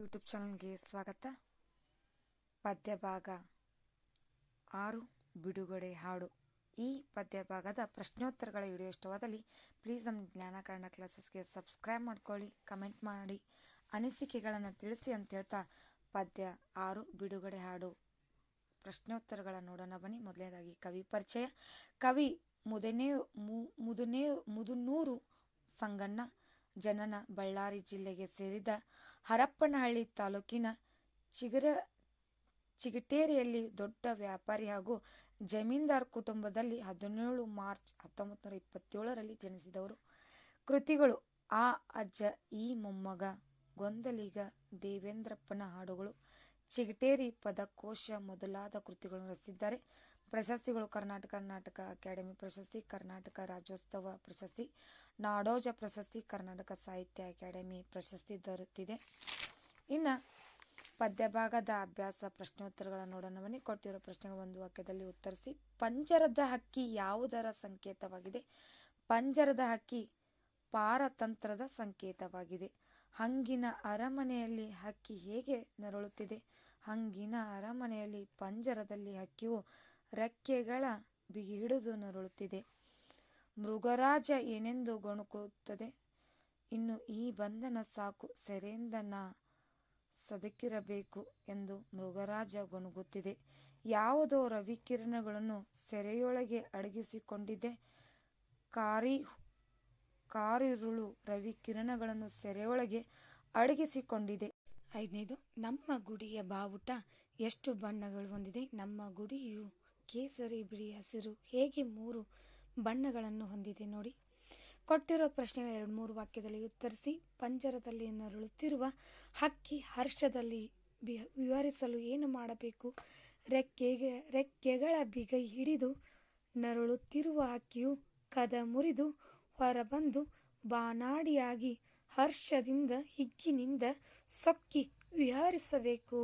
YouTube ಚಾನಲ್ಗೆ ಸ್ವಾಗತ. ಪದ್ಯ ಭಾಗ ಆರು ಬಿಡುಗಡೆ ಹಾಡು. ಈ ಪದ್ಯ ಭಾಗದ ಪ್ರಶ್ನೋತ್ತರಗಳ ವಿಡಿಯೋ ಇಷ್ಟವಾದಲ್ಲಿ ಪ್ಲೀಸ್ ನಮ್ಮ ಜ್ಞಾನ ಕನ್ನಡ ಕ್ಲಾಸಸ್ಗೆ ಸಬ್ಸ್ಕ್ರೈಬ್ ಮಾಡ್ಕೊಳ್ಳಿ, ಕಮೆಂಟ್ ಮಾಡಿ, ಅನಿಸಿಕೆಗಳನ್ನು ತಿಳಿಸಿ ಅಂತ ಹೇಳ್ತಾ ಪದ್ಯ ಆರು ಬಿಡುಗಡೆ ಹಾಡು. ಪ್ರಶ್ನೋತ್ತರಗಳ ನೋಡೋಣ ಬನ್ನಿ. ಮೊದಲನೇದಾಗಿ ಕವಿ ಪರಿಚಯ. ಕವಿ ಮುದನೇ ಮುದನೇ ಮುದುನೂರು ಸಂಗಣ್ಣ ಜನನ ಬಳ್ಳಾರಿ ಜಿಲ್ಲೆಗೆ ಸೇರಿದ ಹರಪ್ಪನಹಳ್ಳಿ ತಾಲೂಕಿನ ಚಿಗರ ಚಿಗಟೇರಿಯಲ್ಲಿ ದೊಡ್ಡ ವ್ಯಾಪಾರಿ ಹಾಗೂ ಜಮೀನ್ದಾರ್ ಕುಟುಂಬದಲ್ಲಿ ಹದಿನೇಳು ಮಾರ್ಚ್ ಹತ್ತೊಂಬತ್ತು ನೂರ ಇಪ್ಪತ್ತೇಳರಲ್ಲಿ ಜನಿಸಿದವರು. ಕೃತಿಗಳು ಆ ಅಜ್ಜ ಈ, ಮೊಮ್ಮಗ, ಗೊಂದಲಿಗ, ದೇವೇಂದ್ರಪ್ಪನ ಹಾಡುಗಳು, ಚಿಗಟೇರಿ ಪದಕೋಶ ಮೊದಲಾದ ಕೃತಿಗಳನ್ನು ರಚಿಸಿದ್ದಾರೆ. ಪ್ರಶಸ್ತಿಗಳು ಕರ್ನಾಟಕ ನಾಟಕ ಅಕಾಡೆಮಿ ಪ್ರಶಸ್ತಿ, ಕರ್ನಾಟಕ ರಾಜ್ಯೋತ್ಸವ ಪ್ರಶಸ್ತಿ ನಾಡೋಜ ಪ್ರಶಸ್ತಿ ಕರ್ನಾಟಕ ಸಾಹಿತ್ಯ ಅಕಾಡೆಮಿ ಪ್ರಶಸ್ತಿ ದೊರೆತಿದೆ. ಇನ್ನು ಪದ್ಯ ಭಾಗದ ಅಭ್ಯಾಸ ಪ್ರಶ್ನೋತ್ತರಗಳನ್ನು ನೋಡೋಣ ಬನ್ನಿ. ಕೊಟ್ಟಿರೋ ಪ್ರಶ್ನೆಗೆ ಒಂದು ವಾಕ್ಯದಲ್ಲಿ ಉತ್ತರಿಸಿ. ಪಂಜರದ ಹಕ್ಕಿ ಯಾವುದರ ಸಂಕೇತವಾಗಿದೆ? ಪಂಜರದ ಹಕ್ಕಿ ಪಾರತಂತ್ರದ ಸಂಕೇತವಾಗಿದೆ. ಹಂಗಿನ ಅರಮನೆಯಲ್ಲಿ ಹಕ್ಕಿ ಹೇಗೆ ನರಳುತ್ತಿದೆ? ಹಂಗಿನ ಅರಮನೆಯಲ್ಲಿ ಪಂಜರದಲ್ಲಿ ಹಕ್ಕಿಯು ರೆಕ್ಕೆಗಳ ಬಿಗಿ ಹಿಡಿದು ನರಳುತ್ತಿದೆ. ಮೃಗರಾಜ ಏನೆಂದು ಗೊಣಕುತ್ತದೆ? ಇನ್ನು ಈ ಬಂಧನ ಸಾಕು ಸೆರೆಯಿಂದ ನಾ ಸದಕಿರಬೇಕು ಎಂದು ಮೃಗರಾಜ ಗೊಣಗುತ್ತಿದೆ. ಯಾವುದೋ ರವಿಕಿರಣಗಳನ್ನು ಸೆರೆಯೊಳಗೆ ಅಡಗಿಸಿಕೊಂಡಿದೆ. ಕಾರಿ ಕಾರಿರುಳು ರವಿಕಿರಣಗಳನ್ನು ಸೆರೆಯೊಳಗೆ ಅಡಗಿಸಿಕೊಂಡಿದೆ. ಐದನೇದು, ನಮ್ಮ ಗುಡಿಯ ಬಾವುಟ ಎಷ್ಟು ಬಣ್ಣಗಳು ಹೊಂದಿದೆ? ನಮ್ಮ ಗುಡಿಯು ಕೇಸರಿ ಬಿಳಿ ಹಸಿರು, ಹೇಗೆ ಮೂರು ಬಣ್ಣಗಳನ್ನು ಹೊಂದಿದೆ ನೋಡಿ. ಕೊಟ್ಟಿರೋ ಪ್ರಶ್ನೆಗಳ ಎರಡು ಮೂರು ವಾಕ್ಯದಲ್ಲಿ ಉತ್ತರಿಸಿ, ಪಂಜರದಲ್ಲಿ ನರಳುತ್ತಿರುವ ಹಕ್ಕಿ ಹರ್ಷದಲ್ಲಿ ವಿವರಿಸಲು ಏನು ಮಾಡಬೇಕು? ರೆಕ್ಕೆಗೆ, ರೆಕ್ಕೆಗಳ ಬಿಗ ಹಿಡಿದು ನರಳುತ್ತಿರುವ ಹಕ್ಕಿಯು ಕದ ಮುರಿದು ಹೊರಬಂದು ಬಾನಾಡಿಯಾಗಿ ಹರ್ಷದಿಂದ ಹಿಗ್ಗಿನಿಂದ ಸೊಕ್ಕಿ ವಿಹರಿಸಬೇಕು.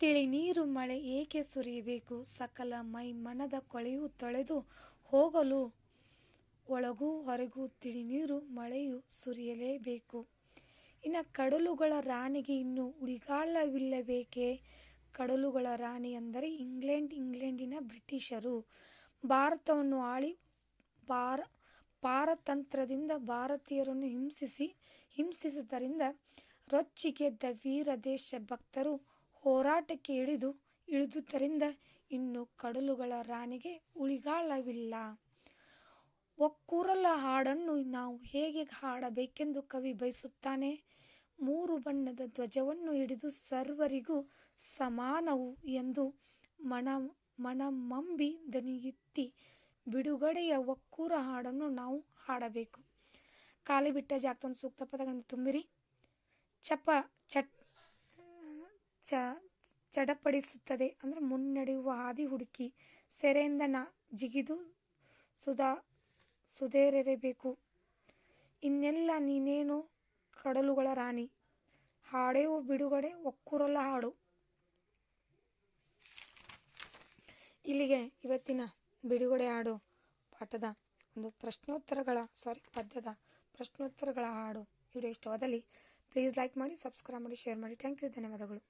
ತಿಳಿ ನೀರು ಮಳೆ ಏಕೆ ಸುರಿಯಬೇಕು? ಸಕಲ ಮೈ ಮನದ ಕೊಳೆಯು ತೊಳೆದು ಹೋಗಲು ಒಳಗೂ ಹೊರಗೂ ತಿಳಿನೀರು ಮಳೆಯು ಸುರಿಯಲೇಬೇಕು. ಇನ್ನು ಕಡಲುಗಳ ರಾಣಿಗೆ ಇನ್ನು ಉಳಿಗಾಲವಿಲ್ಲಬೇಕೇ? ಕಡಲುಗಳ ರಾಣಿ ಅಂದರೆ ಇಂಗ್ಲೆಂಡ್, ಇಂಗ್ಲೆಂಡಿನ ಬ್ರಿಟಿಷರು. ಭಾರತವನ್ನು ಆಳಿ ಪಾರ ಪಾರತಂತ್ರದಿಂದ ಭಾರತೀಯರನ್ನು ಹಿಂಸಿಸಿ, ಹಿಂಸಿಸಿದ್ದರಿಂದ ರೊಚ್ಚಿಗೆದ್ದ ವೀರ ದೇಶ ಭಕ್ತರು ಹೋರಾಟಕ್ಕೆ ಇಳಿದು ಇಳಿದುದರಿಂದ ಇನ್ನು ಕಡಲುಗಳ ರಾಣಿಗೆ ಉಳಿಗಾಲವಿಲ್ಲ. ಒಕ್ಕೂರಲ ಹಾಡನ್ನು ನಾವು ಹೇಗೆ ಹಾಡಬೇಕೆಂದು ಕವಿ ಬಯಸುತ್ತಾನೆ? ಮೂರು ಬಣ್ಣದ ಧ್ವಜವನ್ನು ಹಿಡಿದು ಸರ್ವರಿಗೂ ಸಮಾನವು ಎಂದು ಮನ ಮನಮಂಬಿ ದನಿಯುತ್ತಿ ಬಿಡುಗಡೆಯ ಒಕ್ಕೂರ ಹಾಡನ್ನು ನಾವು ಹಾಡಬೇಕು. ಖಾಲಿ ಬಿಟ್ಟ ಜಾಗದ ಸೂಕ್ತ ಪದಗಳನ್ನು ತುಂಬಿರಿ. ಚಪ ಚಟ್ ಚ ಚಡಪಡಿಸುತ್ತದೆ. ಅಂದರೆ ಮುನ್ನಡೆಯುವ ಹಾದಿ ಹುಡುಕಿ ಸೆರೆಯಿಂದ ನ ಜಿಗಿದು ಸುಧಾ ಸುಧೇರಬೇಕು ಇನ್ನೆಲ್ಲ ನೀನೇನು ಕಡಲುಗಳ ರಾಣಿ? ಹಾಡೇವು ಬಿಡುಗಡೆ ಒಕ್ಕೂರಲ್ಲ ಹಾಡು. ಇಲ್ಲಿಗೆ ಇವತ್ತಿನ ಬಿಡುಗಡೆ ಹಾಡು ಪಾಠದ ಒಂದು ಪ್ರಶ್ನೋತ್ತರಗಳ ಸಾರಿ ಪದ್ಯದ ಪ್ರಶ್ನೋತ್ತರಗಳ ಹಾಡು. ವಿಡಿಯೋ ಇಷ್ಟವಾದಲ್ಲಿ ಪ್ಲೀಸ್ ಲೈಕ್ ಮಾಡಿ ಸಬ್ಸ್ಕ್ರೈಬ್ ಮಾಡಿ ಶೇರ್ ಮಾಡಿ. ಥ್ಯಾಂಕ್ ಯು ಧನ್ಯವಾದಗಳು.